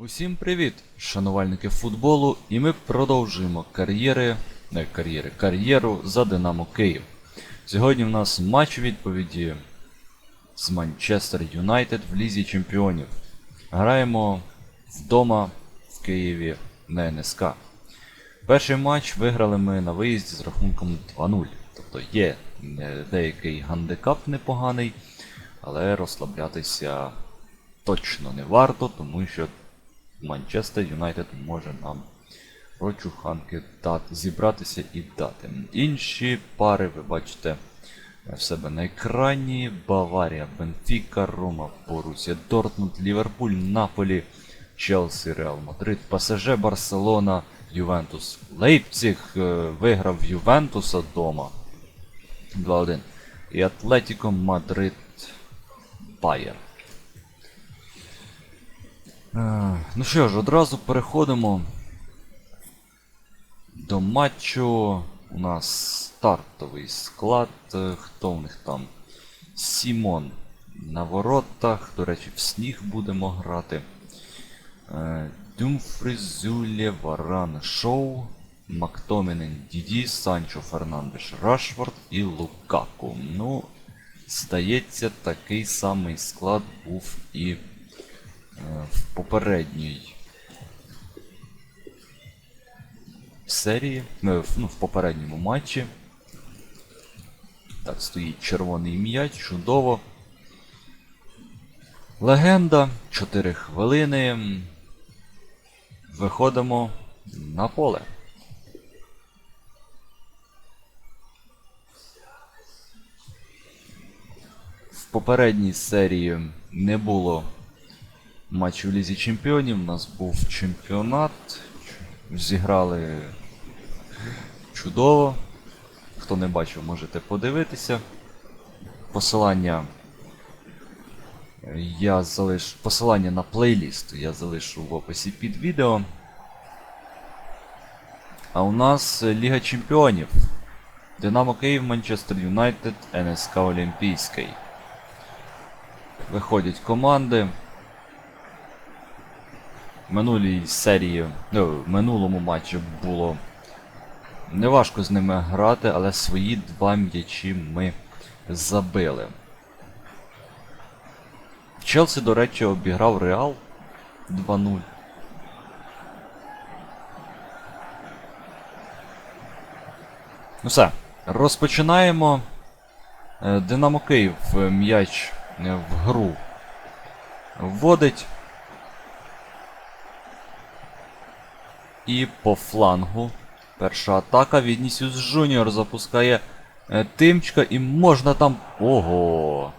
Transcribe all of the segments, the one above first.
Усім привіт, шанувальники футболу, і ми продовжуємо кар'єри, не кар'єри, кар'єру за Динамо Київ. Сьогодні в нас матч відповіді з Манчестер Юнайтед в Лізі Чемпіонів. Граємо вдома в Києві на НСК. Перший матч виграли ми на виїзді з рахунком 2-0. Тобто є е, деякий гандикап непоганий, але розслаблятися точно не варто, тому що Манчестер Юнайтед може нам прочуханки дати, зібратися і дати. Інші пари ви бачите в себе на екрані. Баварія, Бенфіка, Рома, Борусія, Дортмунд, Ліверпуль, Наполі, Челсі, Реал Мадрид, ПСЖ, Барселона, Ювентус. Лейпціг е, виграв Ювентуса вдома 2-1. І Атлетіко Мадрид Байер. Ну що ж, одразу переходимо до матчу. У нас стартовий склад. Е, Хто в них там? Сімон на воротах. До речі, в сніг будемо грати. Е, Думфріз, Зюлє, Варан, Шоу, Мактомінен, Діді, Санчо, Фернандеш, Рашфорд і Лукаку. Ну, здається, такий самий склад був і в попередній серії, е, ну, в попередньому матчі. Так, стоїть червоний м'яч, чудово. Легенда, 4 хвилини. Виходимо на поле. В попередній серії не було матчів в Лізі Чемпіонів. У нас був чемпіонат. Зіграли чудово. Хто не бачив, можете подивитися. Посилання я залишу. Посилання на плейліст я залишу в описі під відео. А у нас Ліга Чемпіонів. Динамо Київ, Манчестер Юнайтед, НСК Олімпійський. Виходять команди. Минулій серії, ну, в минулому матчі було неважко з ними грати, але свої два м'ячі ми забили. Челсі, до речі, обіграв Реал 2-0. Ну все, розпочинаємо. Е, Динамо Київ е, м'яч е, в гру вводить. І по флангу. Перша атака. Вінісіус Жуніор запускає е, тимчка і можна там. Ого!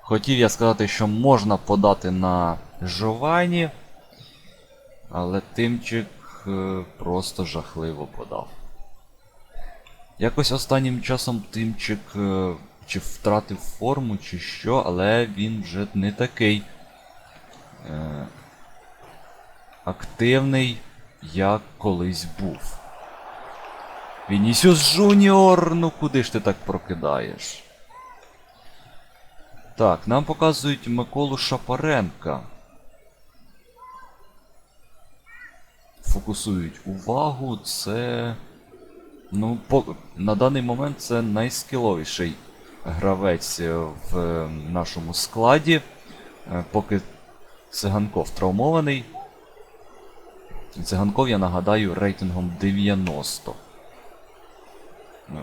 Хотів я сказати, що можна подати на Жовані, але тимчик е, просто жахливо подав. Якось останнім часом тимчик е, чи втратив форму, чи що, але він вже не такий активний, як колись був. Вінісіус Жуніор, ну куди ж ти так прокидаєш? Так, нам показують Миколу Шапаренка. Фокусують увагу, це. Ну, по... на даний момент це найскіловіший гравець в е, нашому складі. Е, Поки Циганков травмований. Циганков, я нагадаю, рейтингом 90.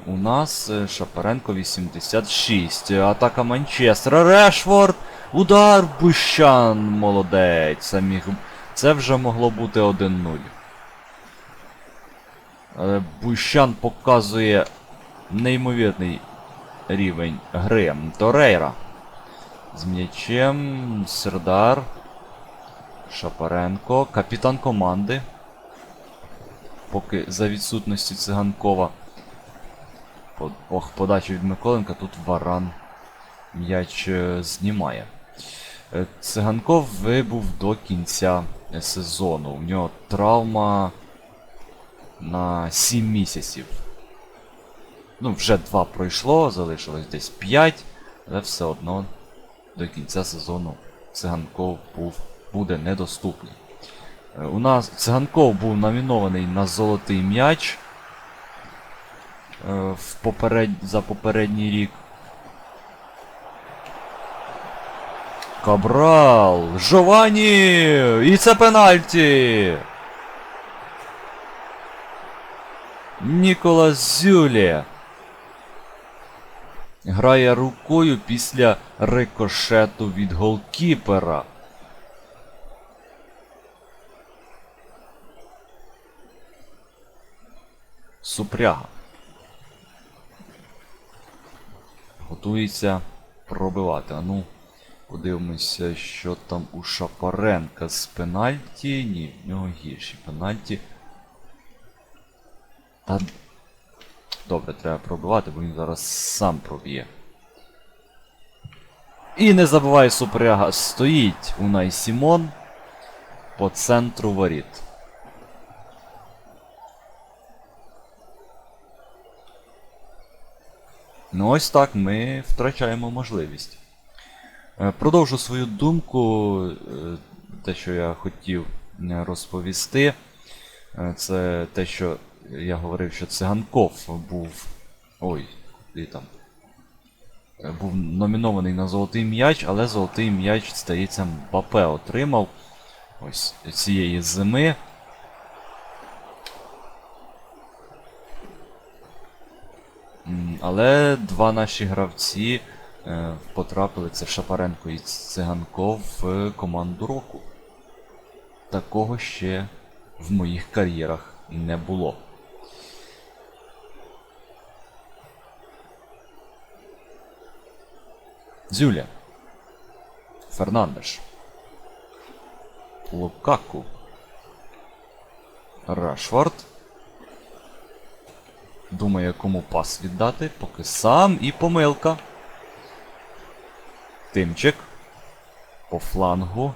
У нас е, Шапаренко 86. Атака Манчестера. Решфорд! Удар Бущан! Молодець. Це. Це вже могло бути 1-0. Е, Бущан показує неймовірний рівень гри. Торейра. З м'ячем. Сердар. Шапаренко. Капітан команди. Поки за відсутності циганкова. Ох, подача від Миколенка, тут Варан м'яч е, знімає. Е, Циганков вибув до кінця сезону. У нього травма на 7 місяців. Ну, вже 2 пройшло, залишилось десь 5, але все одно до кінця сезону Циганков був, буде недоступний. Е, У нас Циганков був номінований на золотий м'яч е, в поперед... за попередній рік. Кабрал! Жовані! І це пенальті! Ніколас Зюлє. Грає рукою після рикошету від голкіпера. Супряга. Готується пробивати. А ну, подивимося, що там у Шапаренка з пенальті. Ні, в нього гірші пенальті. Та... Добре, треба пробивати, бо він зараз сам проб'є. І не забувай супряга. Стоїть Унай Сімон по центру воріт. Ну ось так ми втрачаємо можливість. Е, Продовжу свою думку, е, те, що я хотів е, розповісти. Це те, що я говорив, що Циганков був. Ой, і там. Був номінований на золотий м'яч, але золотий м'яч, здається, Мбапе отримав ось цієї зими. Але два наші гравці е, потрапили, це Шапаренко і Циганков в команду року. Такого ще в моїх кар'єрах не було. Зюля. Фернандеш. Лукаку. Рашфорд. Думає, кому пас віддати, поки сам і помилка. Тимчик. По флангу.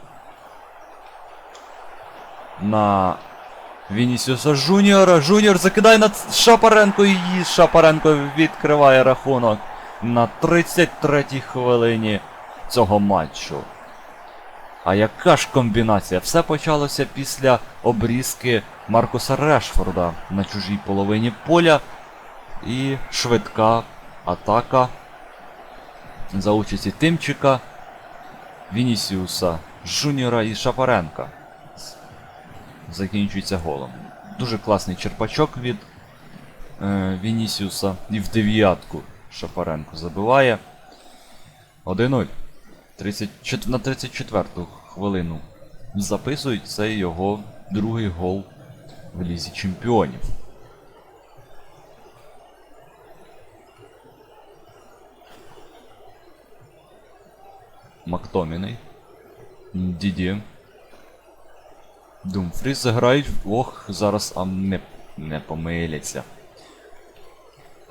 На Вінісіуса Жуніора. Жуніор закидає на Шапаренко і Шапаренко відкриває рахунок на 33-й хвилині цього матчу. А яка ж комбінація? Все почалося після обрізки Маркуса Решфорда на чужій половині поля. І швидка атака за участі Тимчика, Вінісіуса, Жуніора і Шапаренка. Закінчується голом. Дуже класний черпачок від е, Вінісіуса і в дев'ятку Шапаренко забиває. 1-0. 34 на 34-ту хвилину записують це його другий гол в Лізі Чемпіонів. Мактоміний. Діді. Думфріс заграють. Ох, зараз а не, не помиляться.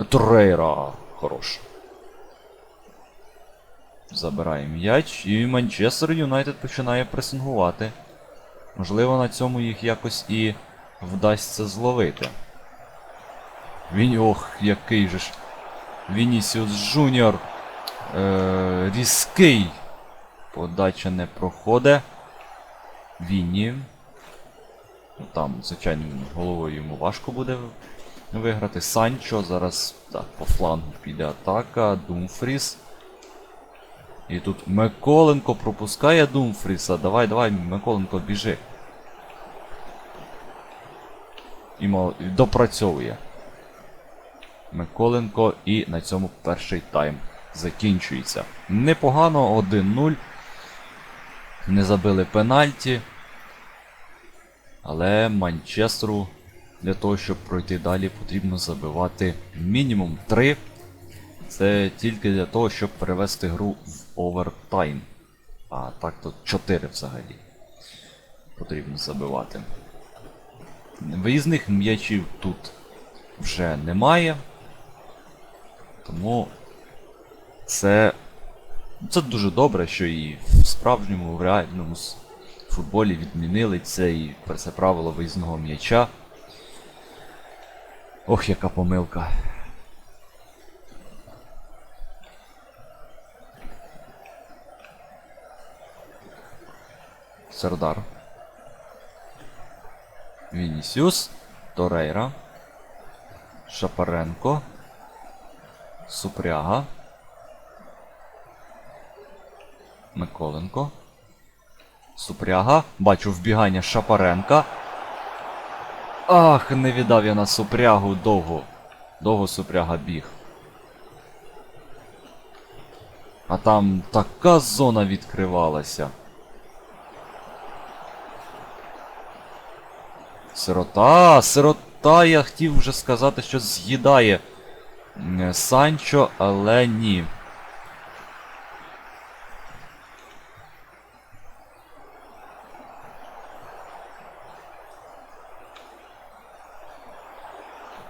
Торейра. Хорош. Забирає м'яч і Манчестер Юнайтед починає пресингувати. Можливо, на цьому їх якось і вдасться зловити. Він. Ох, який же ж. Вінісіус Жуніор. Е, різкий. Подача не проходить. Вінні. Ну, Там, звичайно, головою йому важко буде виграти. Санчо. Зараз так, по флангу піде атака. Думфріс. І тут Миколенко пропускає Думфріса. Давай, давай, Миколенко, біжи. І мол... допрацьовує. Миколенко і на цьому перший тайм закінчується. Непогано, 1-0. Не забили пенальті. Але Манчестеру для того, щоб пройти далі, потрібно забивати мінімум 3. Це тільки для того, щоб перевести гру в овертайм. А так то 4 взагалі. Потрібно забивати. Виїзних м'ячів тут вже немає. Тому це це дуже добре, що і в справжньому, в реальному футболі відмінили цей, це правило виїзного м'яча. Ох, яка помилка. Сердар. Вінісіус, Торейра, Шапаренко, Супряга, Миколенко. Супряга. Бачу вбігання Шапаренка. Ах, не віддав я на супрягу довго. Довго супряга біг. А там така зона відкривалася. Сирота, сирота, я хотів вже сказати, що з'їдає Санчо, але ні.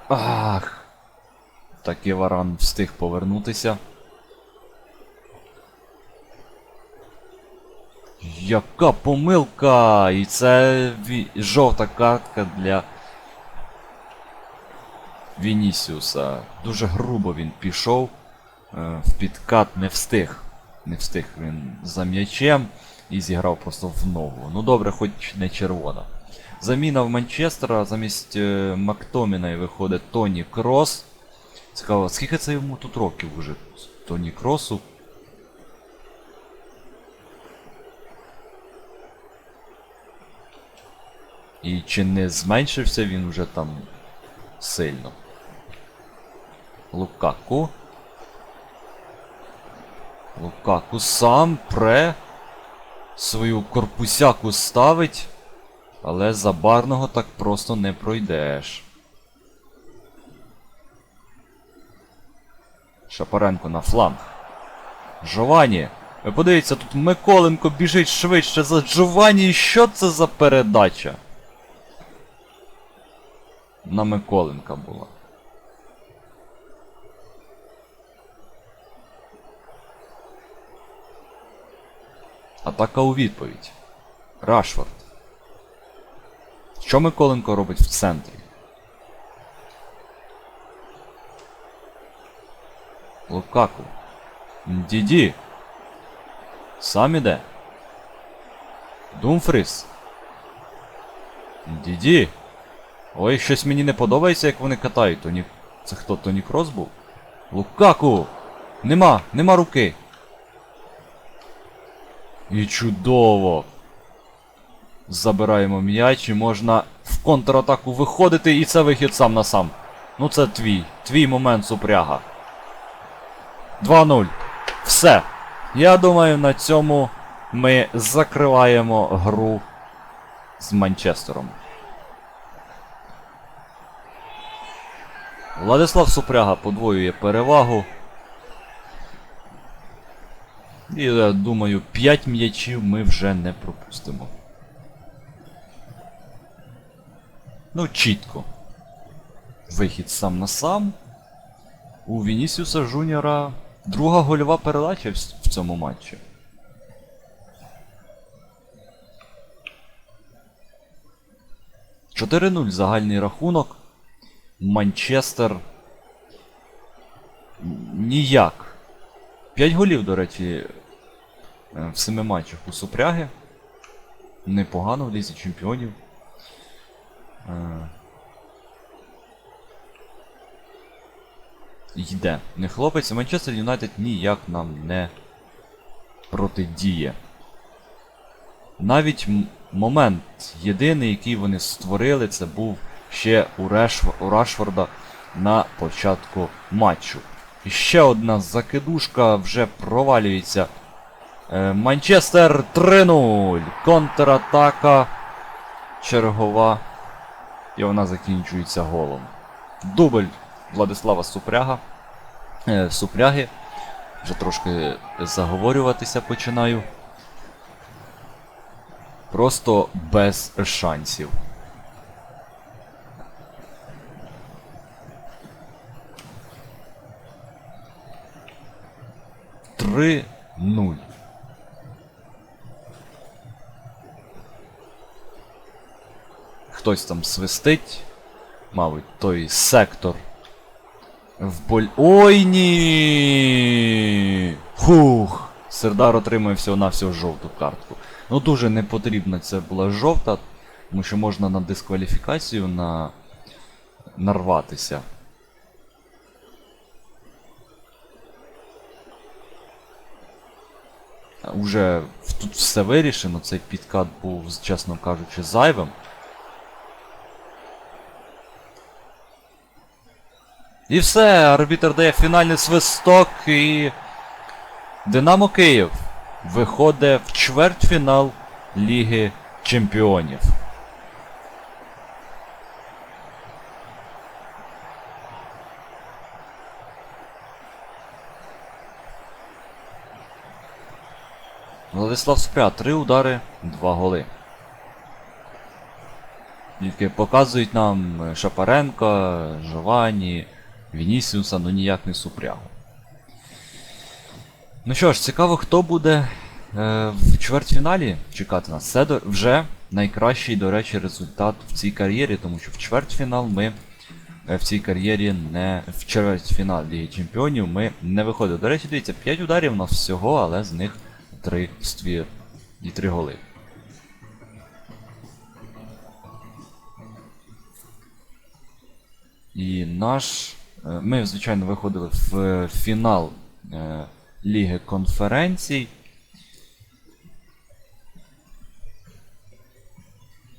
Ах. Таки варан встиг повернутися. Яка помилка! І це жовта картка для Вінісіуса. Дуже грубо він пішов. е, В підкат не встиг. Не встиг він за м'ячем і зіграв просто в ногу. Ну добре, хоч не червона. Заміна в Манчестера замість е, Мактоміна виходить Тоні Крос. Цікаво, скільки це йому тут років уже? Тоні Кросу? І чи не зменшився він вже там сильно? Лукаку. Лукаку сам пре. Свою корпусяку ставить. Але за барного так просто не пройдеш. Шапаренко на фланг. Жовані. Ви подивіться, тут Миколенко біжить швидше за Джованні. І Що це за передача? На Миколенка була. Атака у відповідь. Рашфорд. Що Миколенко робить в центрі? Лукаку. Діді. Сам іде. Думфріс. Діді. Ой, щось мені не подобається, як вони катають. Тоні... Це хто Тоні Крос був? Лукаку! Нема, нема руки. І чудово. Забираємо м'яч і можна в контратаку виходити, і це вихід сам на сам. Ну це твій. Твій момент супряга. 2-0. Все. Я думаю, на цьому ми закриваємо гру з Манчестером. Владислав Супряга подвоює перевагу. І я думаю, 5 м'ячів ми вже не пропустимо. Ну, чітко. Вихід сам на сам. У Вінісіуса Жуніора друга гольова передача в, цьому матчі. Чотири 0 загальний рахунок. Манчестер. Ніяк. 5 голів, до речі, е, в семи матчах у Супряги. Непогано в лізі чемпіонів. Йде. Не хлопець, Манчестер Юнайтед ніяк нам не протидіє. Навіть момент єдиний, який вони створили, це був ще у, Решф... у Рашфорда на початку матчу. І ще одна закидушка вже провалюється. Е, Манчестер 3-0. Контратака чергова. І вона закінчується голом. Дубль Владислава Супряга. Е, Супряги. Вже трошки заговорюватися починаю. Просто без шансів. Три нуль. Хтось там свистить. Мабуть, той сектор. В боль. Ой ні! Фух! Сердар отримує всього на всього жовту картку. Ну дуже не потрібна це була жовта. Тому що можна на дискваліфікацію на... нарватися. Уже тут все вирішено, цей підкат був, чесно кажучи, зайвим. І все, арбітр дає фінальний свисток і. Динамо Київ виходить в чвертьфінал Ліги Чемпіонів. Владислав Спря, три удари, два голи. Тільки показують нам Шапаренка, Жовані, Вінісіуса, ну ніяк не Супрягу. Ну що ж, цікаво, хто буде е, в чвертьфіналі чекати нас. Це до- вже найкращий, до речі, результат в цій кар'єрі, тому що в чвертьфінал ми е, в цій кар'єрі не. В чвертьфінал Ліги Чемпіонів ми не виходили. До речі, дивіться, 5 ударів у нас всього, але з них 3 в ствір і 3 голи. І наш. Е, Ми, звичайно, виходили в фінал е, Ліги конференцій.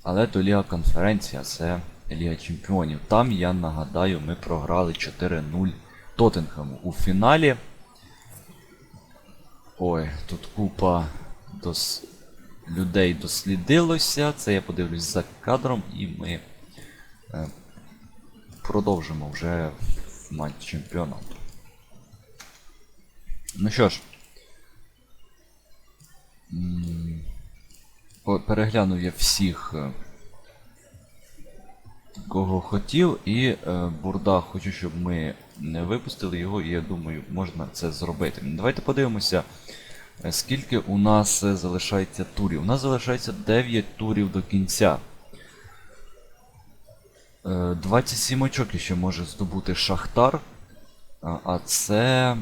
Але то Ліга конференція це Ліга Чемпіонів. Там, я нагадаю, ми програли 4-0 Тоттенхему у фіналі. Ой, тут купа дос... людей дослідилося. Це я подивлюсь за кадром і ми е, продовжимо вже матч чемпіонату. Ну що ж. Переглянув я всіх, е, кого хотів, і е, Бурда хочу, щоб ми не випустили його, і я думаю, можна це зробити. Давайте подивимося, е, скільки у нас залишається турів. У нас залишається 9 турів до кінця. Е, 27 очок ще може здобути Шахтар. А а це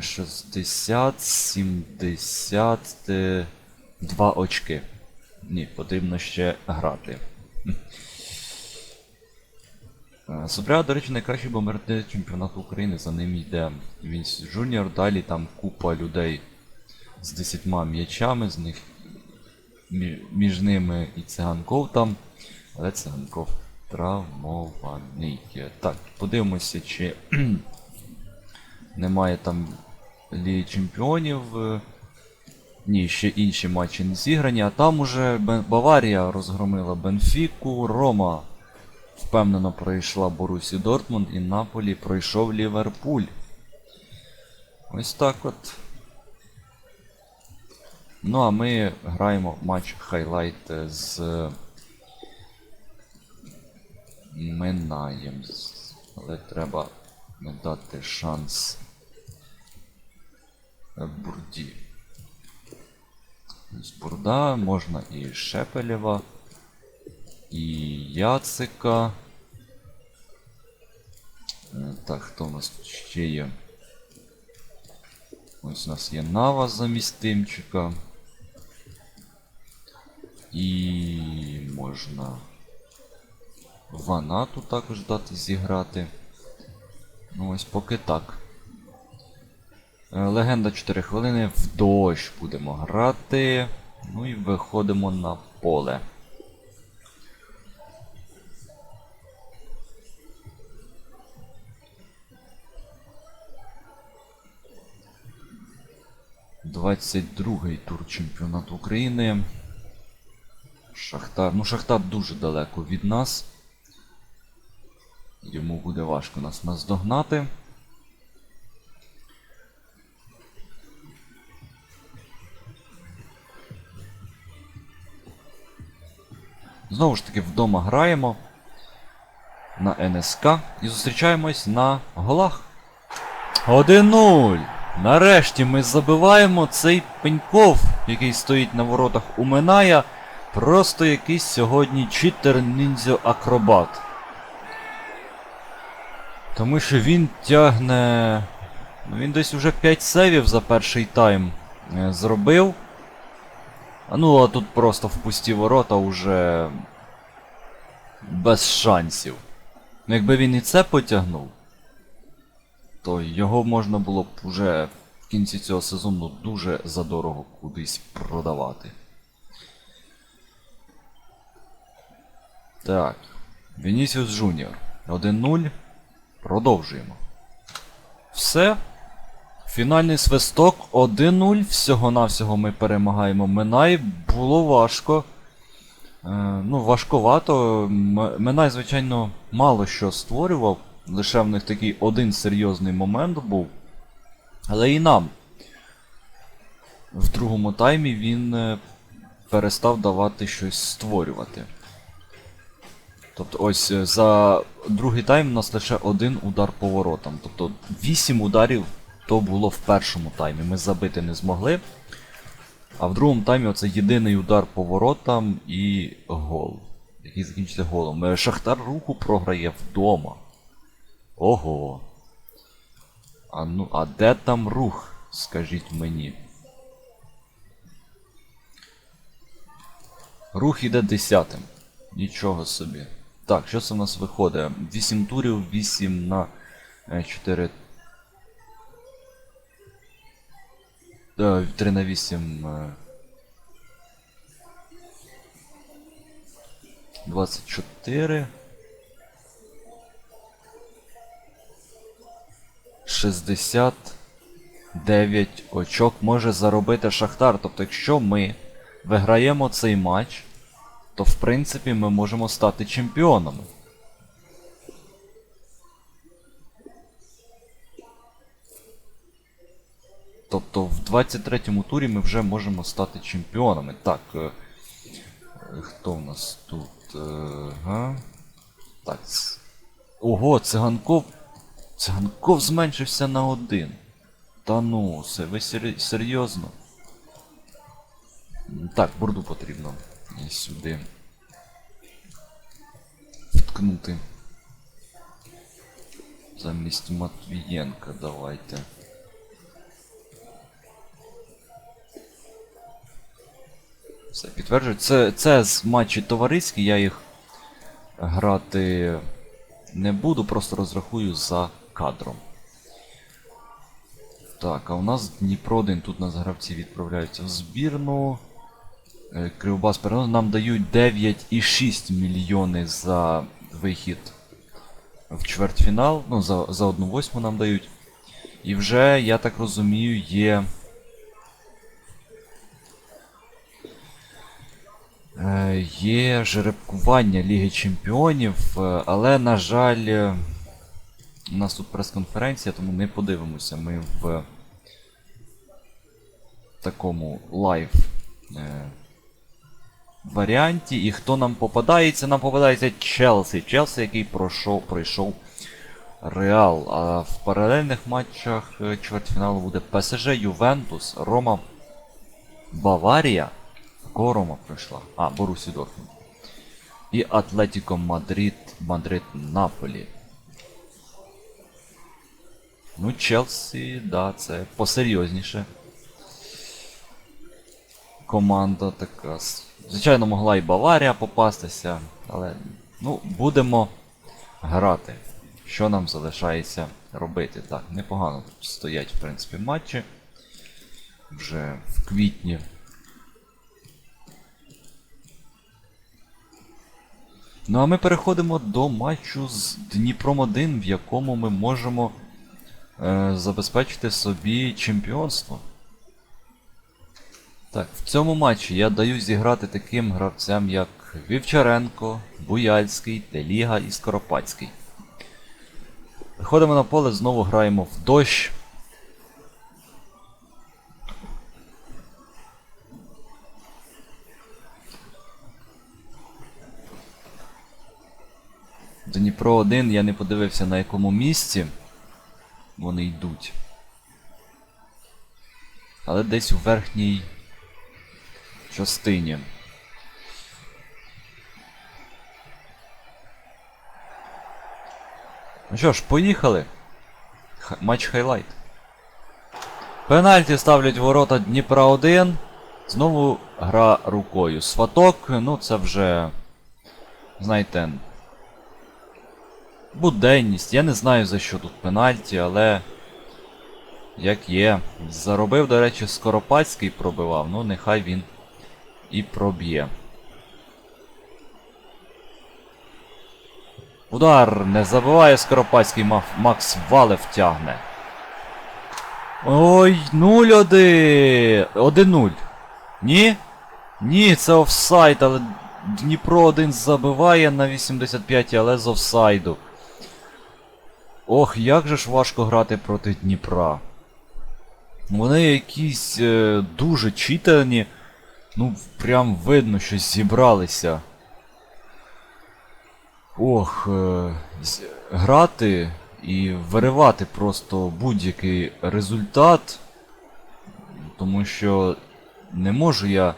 60, 72 очки. Ні, потрібно ще грати. Е, Супряга, до речі, найкращий бомбардир чемпіонату України. За ним йде Вінс Жуніор. Далі там купа людей з 10 м'ячами, з них між ними і циганков там. Але циганков травмований. Так, подивимося, чи немає там Ліги Чемпіонів. Ні, ще інші матчі не зіграні, а там уже Баварія розгромила Бенфіку, Рома впевнено пройшла Борусі Дортмунд і Наполі пройшов Ліверпуль. Ось так от. Ну а ми граємо матч хайлайт з Минаєм. З- Але треба дати шанс Бурді. Ось Бурда, можна і Шепелєва, і Яцика. Так, хто у нас ще є? Ось у нас є Нава замість Тимчика. І можна Ванату також дати зіграти. Ну ось поки так. Е, Легенда 4 хвилини в дощ будемо грати. Ну і виходимо на поле. Двадцять другий тур чемпіонату України. Шахтар. Ну, Шахтар дуже далеко від нас. Йому буде важко нас наздогнати. Знову ж таки, вдома граємо на НСК і зустрічаємось на голах. 1-0. Нарешті ми забиваємо цей Пеньков, який стоїть на воротах у Миная. Просто якийсь сьогодні читер ніндзя акробат. Тому що він тягне. Ну, він десь уже 5 сейвів за перший тайм е, зробив. А ну, а тут просто в пусті ворота уже без шансів. Ну якби він і це потягнув, то його можна було б уже в кінці цього сезону дуже задорого кудись продавати. Так. Вінісіус Джуніор. 1-0. Продовжуємо. Все. Фінальний свисток 1-0. Всього-навсього ми перемагаємо Минай. Було важко. Е, ну, важковато. Минай, звичайно, мало що створював. Лише в них такий один серйозний момент був. Але і нам. В другому таймі він е, перестав давати щось створювати. Тобто ось е, за другий тайм у нас лише один удар по воротам. Тобто 8 ударів то було в першому таймі. Ми забити не змогли. А в другому таймі оце єдиний удар по воротам і гол. Який закінчиться голом. Е, Шахтар руху програє вдома. Ого. А ну, а де там рух? Скажіть мені. Рух іде десятим. Нічого собі. Так, що це в нас виходить? 8 турів, 8 на е, 4. 3 на 8. е, 24. 69 очок може заробити Шахтар. Тобто, якщо ми виграємо цей матч, то в принципі ми можемо стати чемпіонами. Тобто в 23-му турі ми вже можемо стати чемпіонами. Так. е, Хто в нас тут? Е? Так. Ого, циганков. Циганков зменшився на один. Та ну, це ви серйозно? Так, борду потрібно і сюди. Вткнути. Замість Матвієнка давайте. Все, підтверджую. Це, це з матчі товариські, я їх грати не буду, просто розрахую за кадром. Так, а у нас Дніпро 1, тут нас гравці відправляються в збірну. Е, Кривбас перенос нам дають 9,6 мільйони за вихід в чвертьфінал. Ну, за, за 1 восьму нам дають. І вже, я так розумію, є. Е, Є жеребкування Ліги Чемпіонів, е, але, на жаль, у нас тут прес-конференція, тому не подивимося. Ми в такому лайв варіанті. І хто нам попадається? Нам попадається Челсі. Челсі, який пройшов, пройшов Реал. А в паралельних матчах е, чвертьфіналу буде ПСЖ, Ювентус, Рома, Баварія. Кого Рома пройшла? А, Борусі Дортмунд. І Атлетіко Мадрид, Мадрид Наполі. Ну, Челсі, да, це посерйозніше. Команда така. Звичайно, могла і Баварія попастися, але ну, будемо грати. Що нам залишається робити? Так, непогано тут стоять, в принципі, матчі. Вже в квітні. Ну а ми переходимо до матчу з Дніпром 1, в якому ми можемо е, забезпечити собі чемпіонство. Так, в цьому матчі я даю зіграти таким гравцям, як Вівчаренко, Буяльський, Теліга і Скоропадський. Виходимо на поле, знову граємо в дощ. Дніпро 1, я не подивився на якому місці вони йдуть. Але десь у верхній частині. Ну що ж, поїхали. Х- матч хайлайт. Пенальті ставлять ворота Дніпра 1. Знову гра рукою. Сваток, ну це вже. Знаєте, буденність. Я не знаю за що тут пенальті, але. Як є. Заробив, до речі, Скоропадський пробивав, ну нехай він і проб'є. Удар не забиває Скоропадський, Макс Валев тягне. Ой, 0-1. 1-0. Ні? Ні, це офсайд, але Дніпро 1 забиває на 85-й, але з офсайду. Ох, як же ж важко грати проти Дніпра. Вони якісь е, дуже читерні. Ну, прям видно, що зібралися. Ох, е, грати і виривати просто будь-який результат. Тому що не можу я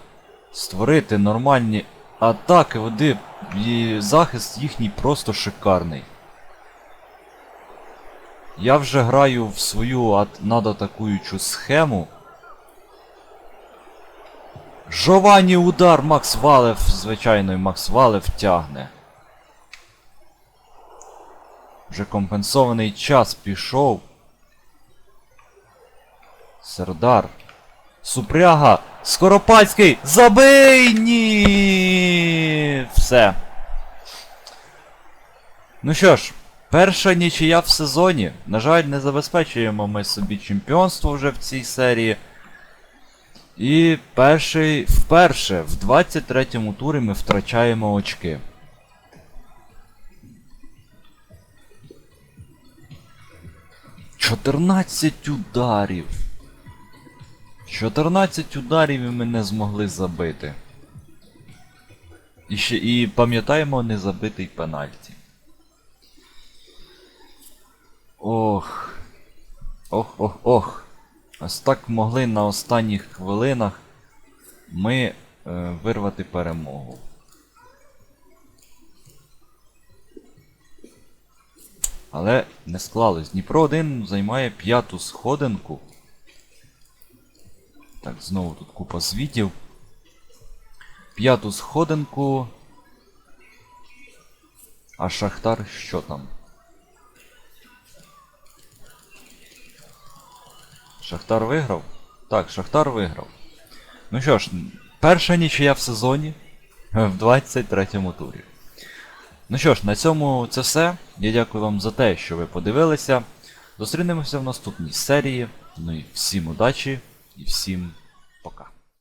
створити нормальні атаки, води, і захист їхній просто шикарний. Я вже граю в свою ат- надатакуючу схему. Жовані удар Макс Валев, звичайно, і Макс Валев тягне. Вже компенсований час пішов. Сердар. Супряга. Скоропадський. Забий! Ні! Все. Ну що ж, перша нічия в сезоні. На жаль, не забезпечуємо ми собі чемпіонство вже в цій серії. І перший вперше в 23-му турі ми втрачаємо очки. Чотирнадцять ударів. 14 ударів і ми не змогли забити. І ще і пам'ятаємо незабитий пенальті. Ох. Ох, ох, ох. Ось так могли на останніх хвилинах ми е, вирвати перемогу. Але не склалось. Дніпро 1 займає п'яту сходинку. Так, знову тут купа звітів. П'яту сходинку. А Шахтар що там? Шахтар виграв? Так, Шахтар виграв. Ну що ж, перша нічия в сезоні в 23-му турі. Ну що ж, на цьому це все. Я дякую вам за те, що ви подивилися. Зустрінемося в наступній серії. Ну і всім удачі і всім пока.